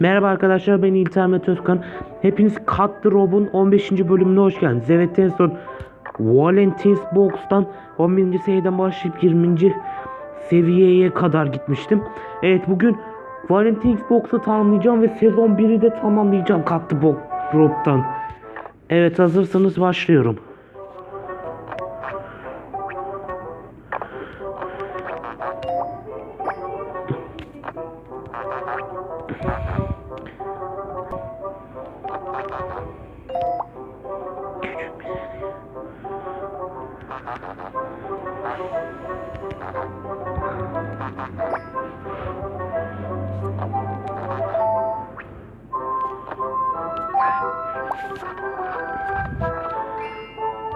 Merhaba arkadaşlar ben İltermet Özkan. Hepiniz Cut the Rob'un 15. bölümüne hoş geldiniz. Evet en son Valentine's Box'tan 11. seviyeden başlayıp 20. seviyeye kadar gitmiştim. Evet bugün Valentine's Box'ı tamamlayacağım ve sezon 1'i de tamamlayacağım Cut the Rob'tan. Evet hazırsanız başlıyorum.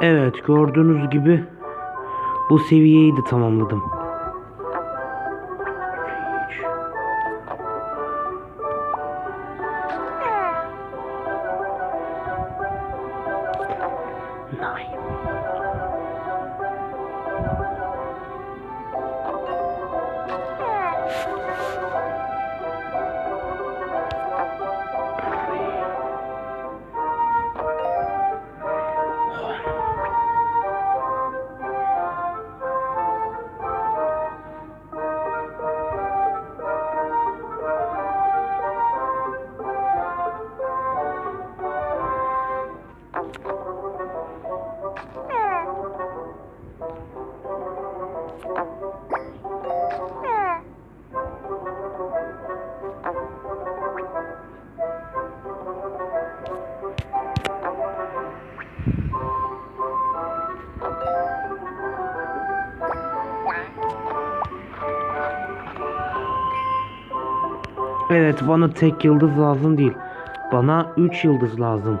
Evet gördüğünüz gibi bu seviyeyi de tamamladım. Evet bana tek yıldız lazım değil. Bana 3 yıldız lazım.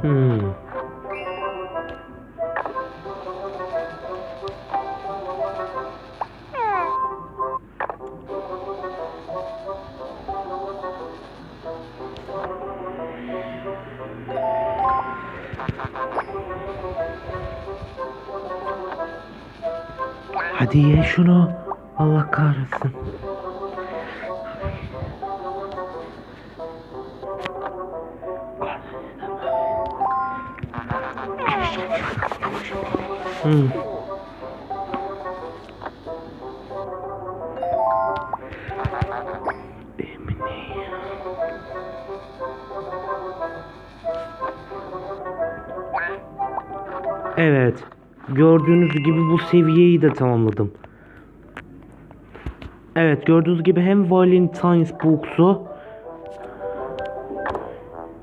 Hmm. Hadi ye şunu. Allah kahretsin. Hmm. Evet. Gördüğünüz gibi bu seviyeyi de tamamladım. Evet gördüğünüz gibi hem Valentine's Books'u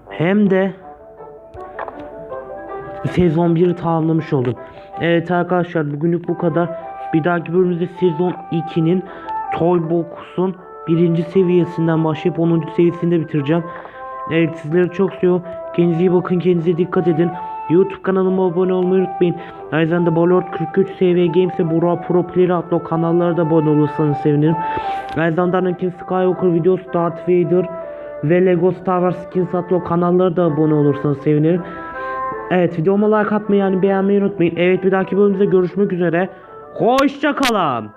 hem de sezon 1'i tamamlamış oldum. Evet arkadaşlar bugünlük bu kadar. Bir dahaki bölümümüzde sezon 2'nin Toy Box'un birinci seviyesinden başlayıp 10. seviyesinde bitireceğim. Evet sizleri çok seviyorum. Kendinize iyi bakın kendinize dikkat edin. YouTube kanalıma abone olmayı unutmayın. Aynı zamanda Balord 43 SV Games ve Burak Pro Player adlı kanallara da abone olursanız sevinirim. Aynı zamanda Anakin Skywalker videosu Darth Vader ve Lego Star Wars Skins adlı kanallara da abone olursanız sevinirim. Evet videoma like atmayı yani beğenmeyi unutmayın. Evet bir dahaki bölümümüzde görüşmek üzere. Hoşçakalın.